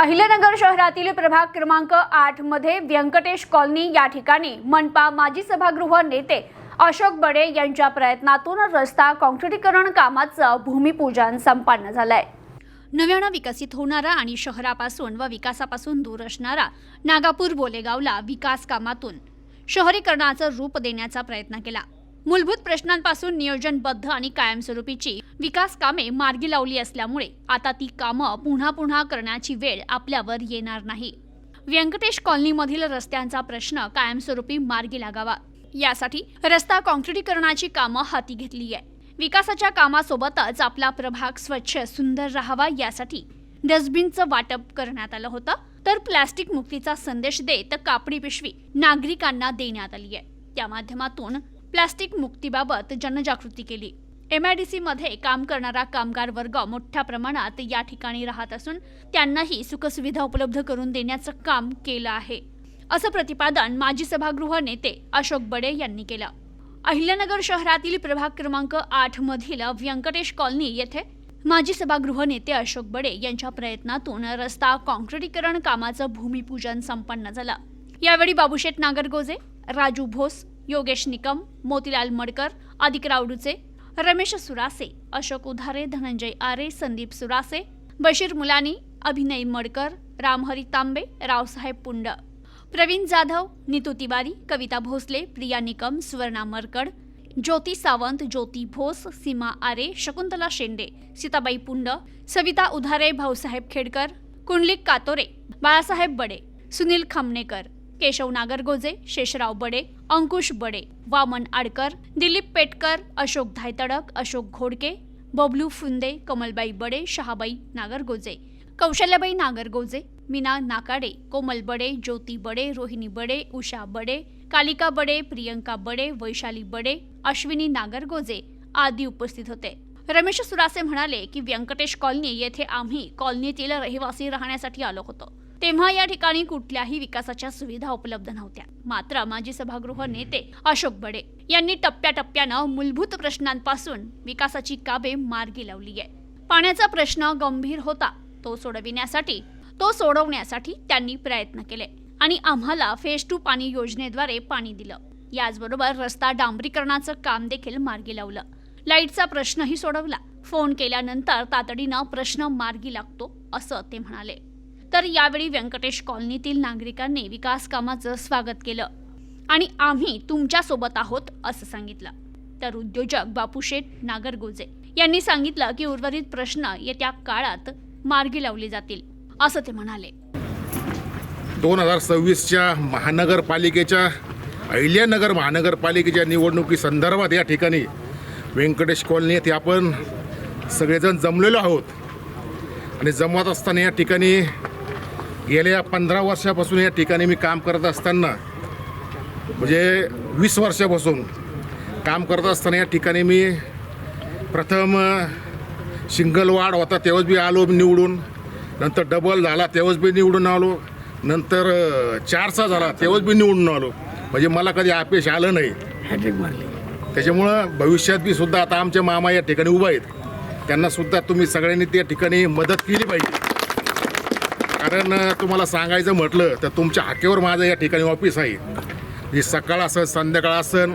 अहिल्यानगर शहरातील प्रभाग क्रमांक आठमध्ये व्यंकटेश कॉलनी या ठिकाणी मनपा माजी सभागृह नेते अशोक बडे यांच्या प्रयत्नातून रस्ता काँक्रिटीकरण कामाचं भूमिपूजन संपन्न झालंय. नव्यानं विकसित होणारा आणि शहरापासून व विकासापासून दूर असणारा नागापूर बोलेगावला विकास कामातून शहरीकरणाचं रूप देण्याचा प्रयत्न केला. मूलभूत प्रश्नांपासून नियोजनबद्ध आणि कायमस्वरूपीची विकास कामे मार्गी लावली असल्यामुळे आता ती कामं पुन्हा पुन्हा करण्याची वेळ आपल्यावर येणार नाही. व्यंकटेश कॉलनीमधील रस्त्यांचा प्रश्न कायमस्वरूपी मार्गी लागावा. यासाठी रस्ता काँक्रिटीकरणाची कामं हाती घेतली आहे. विकासाच्या कामासोबतच आपला प्रभाग स्वच्छ सुंदर राहावा यासाठी डस्टबिनचं वाटप करण्यात आलं होतं. तर प्लॅस्टिक मुक्तीचा संदेश देत कापडी पिशवी नागरिकांना देण्यात आली आहे. त्या माध्यमातून प्लास्टिक मुक्तीबाबत जनजागृती केली. एम आय डी सीमध्ये काम करणारा कामगार वर्ग मोठ्या प्रमाणात या ठिकाणी राहत असून त्यांनाही सुखसुविधा उपलब्ध करून देण्याचं काम केलं आहे. असं प्रतिपादन माजी सभागृह नेते अशोक बडे यांनी केलं. अहिल्यानगर शहरातील प्रभाग क्रमांक आठ मधील व्यंकटेश कॉलनी येथे माजी सभागृह नेते अशोक बडे यांच्या प्रयत्नातून रस्ता काँक्रिटीकरण कामाचं भूमिपूजन संपन्न झालं. यावेळी बाबूशेठ नागरगोजे राजू भोस योगेश निकम मोतीलाल मडकर अधिक रावडूचे रमेश सुरासे अशोक उधारे धनंजय आरे संदीप सुरासे बशीर मुलानी अभिनय मडकर रामहरी तांबे रावसाहेब पुंड प्रवीण जाधव नीतू तिवारी कविता भोसले प्रिया निकम सुवर्णा मरकड ज्योती सावंत ज्योती भोस सीमा आरे शकुंतला शेंडे सीताबाई पुंड सविता उधारे भाऊसाहेब खेडकर कुंडलिक कातोरे बाळासाहेब बडे सुनील खमनेकर केशव नागरगोजे शेषराव बडे अंकुश बडे वामन आडकर दिलीप पेटकर अशोक धायतडक अशोक घोडके बबलू फुंदे कमलबाई बडे शहाबाई नागरगोजे कौशल्याबाई नागरगोजे मीना नाकाडे कोमल बडे ज्योती बडे रोहिणी बडे उषा बडे कालिका बडे प्रियंका बडे वैशाली बडे अश्विनी नागरगोजे आदी उपस्थित होते. रमेश सुरासे म्हणाले की व्यंकटेश कॉलनी येथे आम्ही कॉलनीतील रहिवासी राहण्यासाठी आलो होतो. तेव्हा या ठिकाणी कुठल्याही विकासाच्या सुविधा उपलब्ध नव्हत्या. मात्र माजी सभागृह नेते अशोक बडे यांनी टप्प्याटप्प्यानं मूलभूत प्रश्नांपासून विकासाची काबे मार्गी लावली आहे. पाण्याचा प्रश्न गंभीर होता तो सोडविण्यासाठी तो सोडवण्यासाठी त्यांनी प्रयत्न केले आणि आम्हाला फेज टू पाणी योजनेद्वारे पाणी दिलं. याचबरोबर रस्ता डांबरीकरणाचं काम देखील मार्गी लावलं. लाईटचा प्रश्नही सोडवला. फोन केल्यानंतर तातडीनं प्रश्न मार्गी लागतो असं ते म्हणाले. तर यावेळी व्यंकटेश कॉलनीतील नागरिकांनी विकास कामाचं स्वागत केलं. आणि आम्ही तुमच्यासोबत आहोत असं सांगितलं. तर उद्योजक बापूशेठ नागरगोजे यांनी सांगितलं की उर्वरित प्रश्न येत्या काळात मार्गी लावले जातील असं ते म्हणाले. दोन हजार सव्वीसच्या महानगरपालिकेच्या अहिल्यानगर महानगरपालिकेच्या निवडणुकी संदर्भात या ठिकाणी व्यंकटेश कॉलनी येथे आपण सगळेजण जमलेलो आहोत. आणि जमवत असताना या ठिकाणी गेल्या पंधरा वर्षापासून या ठिकाणी मी काम करत असताना म्हणजे वीस वर्षापासून काम करत असताना या ठिकाणी मी प्रथम सिंगल वार्ड होता तेव्हाच बी आलो निवडून. नंतर डबल झाला तेव्हाच बी निवडून आलो. नंतर अ, चारचा झाला तेव्हाच बी निवडून आलो. म्हणजे मला कधी अपयश आलं नाही. त्याच्यामुळं भविष्यात बी सुद्धा आता आमचे मामा या ठिकाणी उभा आहेत. त्यांना सुद्धा तुम्ही सगळ्यांनी त्या ठिकाणी मदत केली पाहिजे. कारण तुम्हाला सांगायचं म्हटलं तर तुमच्या हाकेवर माझं या ठिकाणी ऑफिस आहे. जे सकाळ असेल संध्याकाळ असन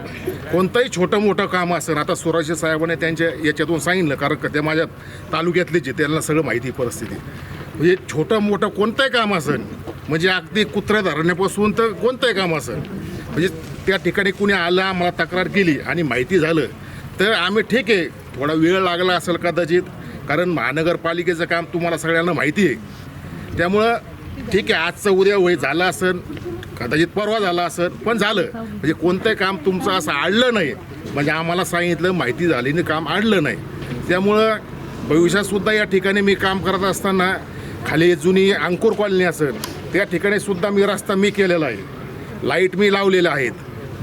कोणतंही छोटं मोठं काम असेल आता सुराजी साहेबांनी त्यांच्या याच्यातून सांगितलं कारण का ते माझ्या तालुक्यातले जे त्यांना सगळं माहिती परिस्थिती. म्हणजे छोटं मोठं कोणतंही काम असेल म्हणजे अगदी कुत्र्या धरण्यापासून तर कोणतंही काम असेल म्हणजे त्या ठिकाणी कुणी आलं आम्हाला तक्रार केली आणि माहिती झालं तर आम्ही ठीक आहे. थोडा वेळ लागला असेल कदाचित कारण महानगरपालिकेचं काम तुम्हाला सगळ्यांना माहिती आहे. त्यामुळं ठीक आहे आजचं उद्या वय झालं असेल कदाचित परवा झाला असेल पण झालं. म्हणजे कोणतंही काम तुमचं असं आडलं नाही. म्हणजे आम्हाला सांगितलं माहिती झाली आणि काम आडलं नाही. त्यामुळं भविष्यातसुद्धा या ठिकाणी मी काम करत असताना खाली जुनी अंकुर कॉलनी असेल त्या ठिकाणी सुद्धा मी रस्ता मी केलेला आहे. लाइट मी लावलेल्या आहेत.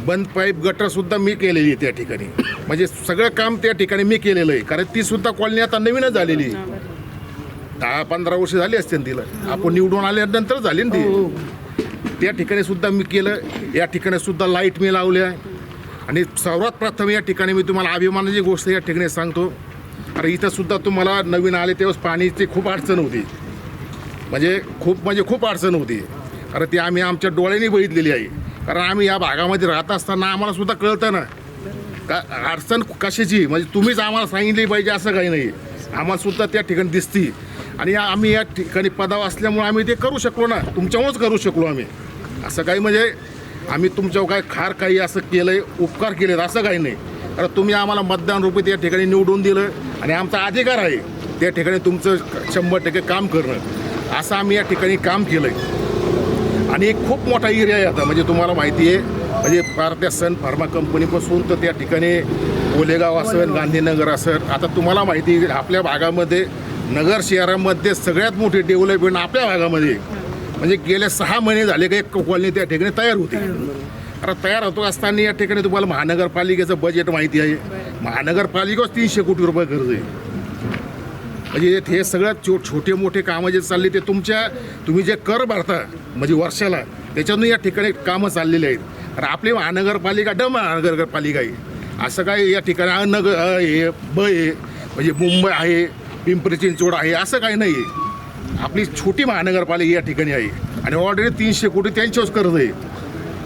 बंद पाईप गटरसुद्धा मी केलेली आहे त्या ठिकाणी. म्हणजे सगळं काम त्या ठिकाणी मी केलेलं आहे. कारण तीसुद्धा कॉलनी आता नवीनच झालेली आहे. दहा पंधरा वर्ष झाली असतील तिला. आपण निवडून आल्यानंतर झाली ना ती. त्या ठिकाणी सुद्धा मी केलं. या ठिकाणी सुद्धा लाइट मी लावल्या. आणि सर्वात प्रथम या ठिकाणी मी तुम्हाला अभिमानाची गोष्ट या ठिकाणी सांगतो. अरे इथं सुद्धा तुम्हाला नवीन आले तेव्हाच पाण्याची खूप अडचण होती. म्हणजे खूप म्हणजे खूप अडचण होती. कारण ती आम्ही आमच्या डोळ्यांनी बघितलेली आहे. कारण आम्ही या भागामध्ये राहत असताना आम्हाला सुद्धा कळतं ना. का अडचण कशाची? म्हणजे तुम्हीच आम्हाला सांगितली पाहिजे असं काही नाही. आम्हाला सुद्धा त्या ठिकाणी दिसती. आणि या- आम्ही या ठिकाणी पदावर असल्यामुळे आम्ही ते करू शकलो ना. तुमच्यामुळेच करू शकलो आम्ही. असं काही म्हणजे आम्ही तुमच्यावर काय खार काही असं केलं आहे उपकार केलेत असं काही नाही. कारण तुम्ही आम्हाला मतदान रूपी त्या ठिकाणी निवडून दिलं आणि आमचा अधिकार आहे त्या ठिकाणी तुमचं शंभर टक्के काम करणं. असं आम्ही या ठिकाणी काम केलं आहे आणि एक खूप मोठा एरिया आहे आता म्हणजे तुम्हाला माहिती आहे. म्हणजे फार त्या सन फार्मा कंपनीपासून तर त्या ठिकाणी ओलेगाव असेल गांधीनगर असेल. आता तुम्हाला माहिती आहे आपल्या भागामध्ये नगर शहरामध्ये सगळ्यात मोठी डेव्हलपमेंट आपल्या भागामध्ये. म्हणजे गेले सहा महिने झाले का एक कॉलनी त्या ठिकाणी तयार होती. आता तयार होतो असताना या ठिकाणी तुम्हाला महानगरपालिकेचं बजेट माहिती आहे. महानगरपालिकाच तीनशे कोटी रुपये कर्ज आहे. म्हणजे हे सगळ्यात छो छोटे मोठे कामं जे चालले ते तुमच्या तुम्ही जे कर भरता म्हणजे वर्षाला त्याच्यातून या ठिकाणी कामं चाललेली आहेत. आणि आपली महानगरपालिका ड महानगरपालिका आहे. असं काय या ठिकाणी अ नग अ आहे ब आहे म्हणजे मुंबई आहे पिंपरी चिंचवड आहे असं काही नाही आहे आपली छोटी महानगरपालिका या ठिकाणी आहे. आणि ऑलरेडी तीनशे कोटी त्यांच्याच कर्ज आहे.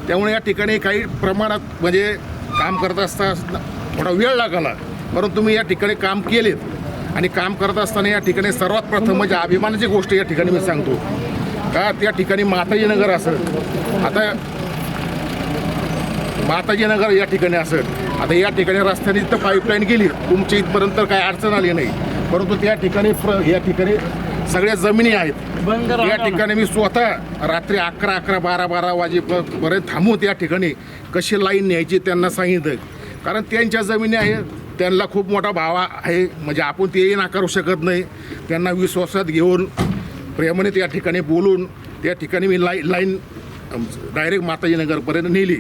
त्यामुळे या ठिकाणी काही प्रमाणात म्हणजे काम करत असता थोडा वेळ लागला. परंतु तुम्ही या ठिकाणी काम केलेत. आणि काम करत असताना या ठिकाणी सर्वात प्रथम म्हणजे अभिमानाची गोष्ट या ठिकाणी मी सांगतो. का त्या ठिकाणी माताजी नगर आता माताजी नगर या ठिकाणी असं. आता या ठिकाणी रस्त्याने तर पाईपलाईन गेली. तुमच्या इथपर्यंत काय अडचण आली नाही. परंतु त्या ठिकाणी या ठिकाणी सगळ्या जमिनी आहेत. या ठिकाणी मी स्वतः रात्री अकरा अकरा बारा बारा वाजेपर्यंत थांबून त्या ठिकाणी कशी लाईन न्यायची त्यांना सांगितलं. कारण त्यांच्या जमिनी आहेत त्यांना खूप मोठा भाव आहे. म्हणजे आपण तेही नाकारू शकत नाही. त्यांना विश्वासात घेऊन प्रेमाने त्या ठिकाणी बोलून त्या ठिकाणी मी लाई लाईन डायरेक्ट माताजीनगरपर्यंत नेली.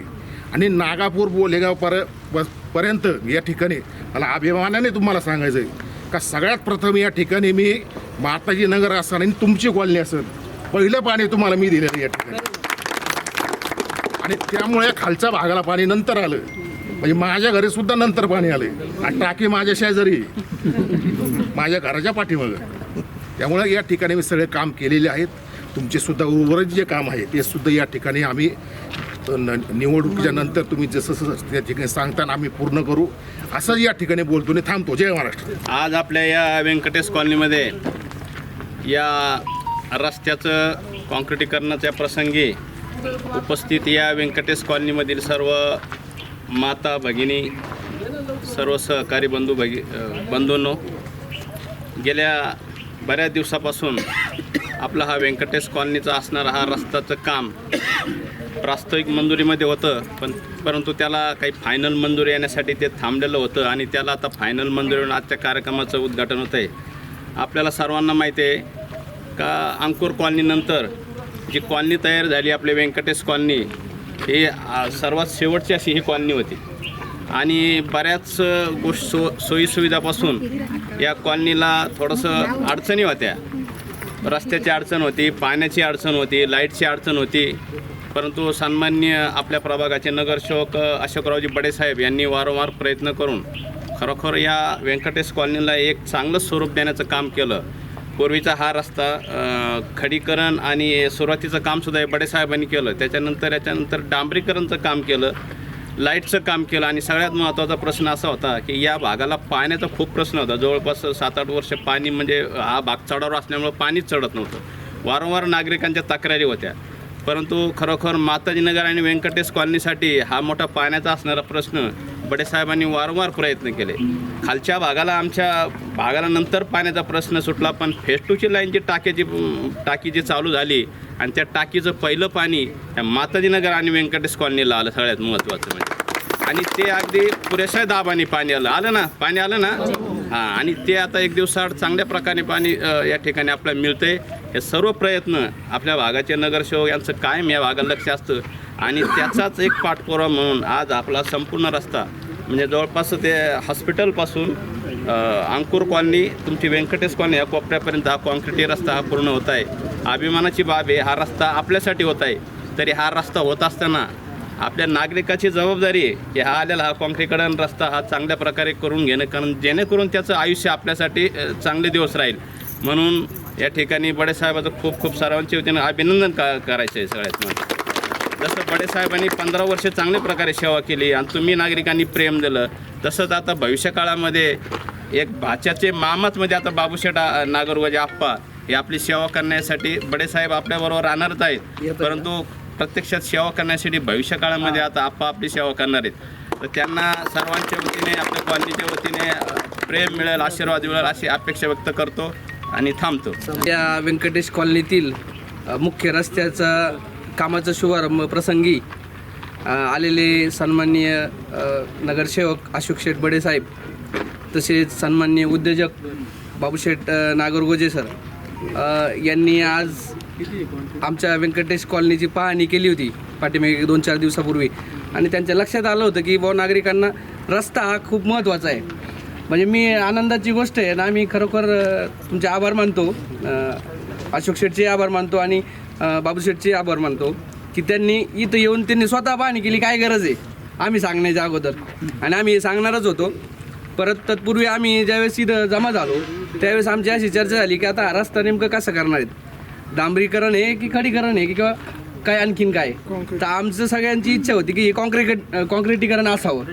आणि नागापूर बोलेगाव पर पर्यंत या ठिकाणी मला अभिमानाने तुम्हाला सांगायचं आहे का सगळ्यात प्रथम या ठिकाणी मी माताजी नगर असताना आणि तुमची कॉलनी असेल पहिलं पाणी तुम्हाला मी दिलेलं या ठिकाणी. आणि त्यामुळे खालच्या भागाला पाणी नंतर आलं. म्हणजे माझ्या घरी सुद्धा नंतर पाणी आले. आणि टाकी माझ्या शेजारी माझ्या घराच्या पाठीमागं. त्यामुळे या ठिकाणी मी सगळे काम केलेले आहेत. तुमचे सुद्धा उर्वरित जे काम आहे ते सुद्धा या ठिकाणी आम्ही निवडणुकीच्या नंतर तुम्ही जसं जसं त्या ठिकाणी सांगताना आम्ही पूर्ण करू असंच या ठिकाणी बोलतो आणि थांबतो. जय महाराष्ट्र. आज आपल्या या व्यंकटेश कॉलनीमध्ये या रस्त्याचं कॉन्क्रिटीकरणाच्या प्रसंगी उपस्थित या व्यंकटेश कॉलनीमधील सर्व माता भगिनी सर्व सहकारी बंधू भगी बंधूंनो गेल्या बऱ्याच दिवसापासून आपला हा व्यंकटेश कॉलनीचा असणारा हा रस्त्याचं काम प्रास्ताविक मंजुरीमध्ये होतं पण परंतु त्याला काही फायनल मंजुरी येण्यासाठी ते थांबलेलं होतं आणि त्याला आता फायनल मंजुरी होऊन आजच्या कार्यक्रमाचं उद्घाटन होतं आहे आपल्याला सर्वांना माहिती आहे का अंकुर कॉलनीनंतर जी कॉलनी तयार झाली आपली व्यंकटेश कॉलनी ही सर्वात शेवटची अशी ही कॉलनी होती. आणि बऱ्याच गोष्ट सो सोयीसुविधापासून या कॉलनीला थोडंसं अडचणी होत्या. रस्त्याची अडचण होती पाण्याची अडचण होती लाईटची अडचण होती. परंतु सन्मान्य आपल्या प्रभागाचे नगरसेवक अशोकरावजी बडेसाहेब यांनी वारंवार प्रयत्न करून खरोखर या व्यंकटेश कॉलनीला एक चांगलं स्वरूप देण्याचं काम केलं. पूर्वीचा हा रस्ता खडीकरण आणि सुरुवातीचं कामसुद्धा हे बडेसाहेबांनी केलं. त्याच्यानंतर याच्यानंतर डांबरीकरणचं काम केलं लाईटचं काम केलं आणि सगळ्यात महत्त्वाचा प्रश्न असा होता की या भागाला पाण्याचा खूप प्रश्न होता. जवळपास सात आठ वर्ष पाणी म्हणजे हा भाग चढावर असल्यामुळं पाणीच चढत नव्हतं. वारंवार नागरिकांच्या तक्रारी होत्या. परंतु खरोखर माताजीनगर आणि व्यंकटेश कॉलनीसाठी हा मोठा पाण्याचा असणारा प्रश्न बडेसाहेबांनी वारंवार प्रयत्न केले. खालच्या भागाला आमच्या भागाला नंतर पाण्याचा प्रश्न सुटला पण फेस टूची लाईनची टाक्याची टाकी जी चालू झाली आणि त्या टाकीचं पहिलं पाणी या माताजीनगर आणि व्यंकटेश कॉलनीला आलं सगळ्यात महत्त्वाचं म्हणजे. आणि ते अगदी पुरेशा दाबाने पाणी आलं. आलं ना? पाणी आलं ना? हां. आणि ते आता एक दिवसाआड चांगल्या प्रकारे पाणी या ठिकाणी आपल्याला मिळतंय. हे सर्व प्रयत्न आपल्या भागाचे नगरसेवक यांचं कायम या भागाला लक्ष असतं. आणि त्याचाच एक पाठपुरावा म्हणून आज आपला संपूर्ण रस्ता म्हणजे जवळपास ते हॉस्पिटलपासून अंकुर कॉलनी तुमची व्यंकटेश कॉलनी या कोपऱ्यापर्यंत हा कॉन्क्रिटी रस्ता हा पूर्ण होत आहे. अभिमानाची बाब आहे हा रस्ता आपल्यासाठी होत आहे. तरी हा रस्ता होत असताना आपल्या नागरिकाची जबाबदारी आहे की हा आलेला हा कॉन्क्रीकरण रस्ता हा चांगल्या प्रकारे करून घेणं कारण जेणेकरून त्याचं आयुष्य आपल्यासाठी चांगले दिवस राहील. म्हणून या ठिकाणी बडेसाहेबाचं खूप खूप सर्वांच्या वतीनं अभिनंदन का करायचं आहे सगळ्यात जसं बडेसाहेबांनी पंधरा वर्ष चांगल्या प्रकारे सेवा केली आणि तुम्ही नागरिकांनी प्रेम दिलं तसंच आता भविष्यकाळामध्ये एक भाच्याचे मामाच म्हणजे आता बाबूशेठ नागरगोजे आप्पा हे आपली सेवा करण्यासाठी बडेसाहेब आपल्याबरोबर राहणारच आहेत. परंतु प्रत्यक्षात सेवा करण्यासाठी भविष्यकाळामध्ये आता आप्पा आपली सेवा करणार आहेत. तर त्यांना सर्वांच्या वतीने आपल्या कॉलनीच्या वतीने प्रेम मिळेल आशीर्वाद मिळेल अशी अपेक्षा व्यक्त करतो. आणि थांबतो. या व्यंकटेश कॉलनीतील मुख्य रस्त्याचा कामाचा शुभारंभ प्रसंगी आलेले सन्माननीय नगरसेवक अशोक शेठ बडे साहेब तसेच सन्माननीय उद्योजक बाबूशेठ नागरगोजे सर यांनी आज आमच्या व्यंकटेश कॉलनीची पाहणी केली होती पाठीमागे दोन चार दिवसापूर्वी. आणि त्यांच्या लक्षात आलं होतं की बहु नागरिकांना रस्ता हा खूप महत्त्वाचा आहे. म्हणजे मी आनंदाची गोष्ट आहे ना मी खरोखर तुमचे आभार मानतो. अशोक शेठचे आभार मानतो आणि बाबू शेठचे आभार मानतो की त्यांनी इथं येऊन त्यांनी स्वतः पाहणी केली काय गरज आहे? आम्ही सांगण्याच्या अगोदर. आणि आम्ही सांगणारच होतो. परत तत्पूर्वी आम्ही ज्यावेळेस इथं जमा झालो त्यावेळेस आमची अशी चर्चा झाली की आता रस्ता नेमकं कसं करणार आहेत? डांबरीकरण आहे की खडीकरण आहे की किंवा काय आणखीन काय? तर आमचं सगळ्यांची इच्छा होती की हे कॉन्क्रीट कॉन्क्रिटीकरण असावं.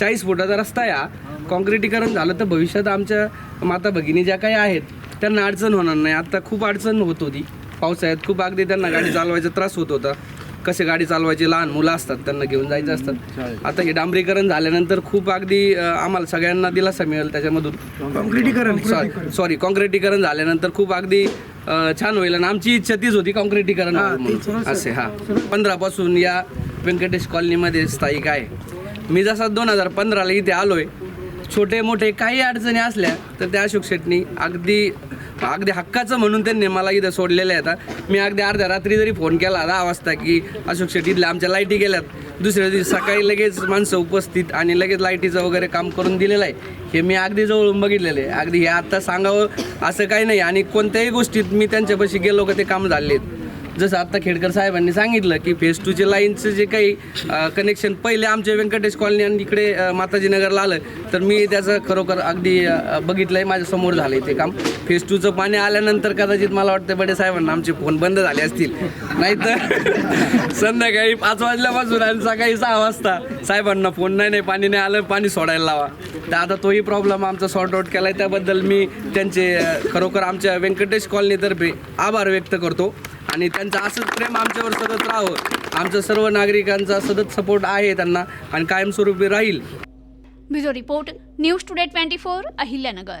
चाळीस फुटाचा रस्ता हा कॉन्क्रिटीकरण झालं तर भविष्यात आमच्या माता भगिनी ज्या काही आहेत त्यांना अडचण होणार नाही. आता खूप अडचण होत होती. पावसाळ्यात खूप अगदी त्यांना गाडी चालवायचा त्रास होत होता. कसे गाडी चालवायचे लहान मुलं असतात त्यांना घेऊन जायचं असतात आता हे डांबरीकरण झाल्यानंतर खूप अगदी अ, आम्हाला सगळ्यांना दिलासा मिळेल त्याच्यामधून. कॉन्क्रिटीकरण सॉरी कॉन्क्रिटीकरण. झाल्यानंतर खूप अगदी अ, छान होईल. आणि आमची इच्छा तीच होती कॉन्क्रिटीकरण व्हावं म्हणून. असे हा. पंधरा पासून या व्यंकटेश कॉलनीमध्ये स्थायिक आहे. मी जसा दोन हजार पंधराला इथे आलोय छोटे मोठे काही अडचणी असल्या तर त्या अशोक शेटनी अगदी अगदी हक्काचं म्हणून त्यांनी मला इथं सोडलेलं आहे आता मी अगदी अर्ध्या रात्री जरी फोन केला दहा वाजता की अशोक शेटीतल्या आमच्या लाईटी गेल्यात. दुसऱ्या दिवशी सकाळी लगेच माणसं उपस्थित आणि लगेच लाईटीचं वगैरे काम करून दिलेलं आहे. हे मी अगदी जवळून बघितलेलं आहे. अगदी हे आत्ता सांगावं असं काही नाही. आणि कोणत्याही गोष्टीत मी त्यांच्यापाशी गेलो का ते काम झाले आहेत जसं आत्ता खेडकर साहेबांनी सांगितलं की फेज टूचे लाईनचं जे काही कनेक्शन पहिले आमच्या व्यंकटेश कॉलनी आणि इकडे माताजी नगरला आलं तर मी त्याचं खरोखर अगदी बघितलं आहे माझ्यासमोर झालं आहे ते काम. फेज टूचं पाणी आल्यानंतर कदाचित मला वाटतं बडे साहेबांना आमचे फोन बंद झाले असतील. नाहीतर संध्याकाळी पाच वाजल्यापासून आणि सकाळी सहा वाजता साहेबांना फोन नाही नाही पाणी नाही आलं पाणी सोडायला लावा. तर आता तोही प्रॉब्लेम आमचा सॉर्ट आउट केला आहे त्याबद्दल मी त्यांचे खरोखर आमच्या व्यंकटेश कॉलनीतर्फे आभार व्यक्त करतो. आणि त्यांचं असंच प्रेम आमच्यावर सतत राहावं. आमचं सर्व नागरिकांचा सतत सपोर्ट आहे त्यांना आणि कायमस्वरूपी राहील. Bureau report news today twenty four Ahilyanagar.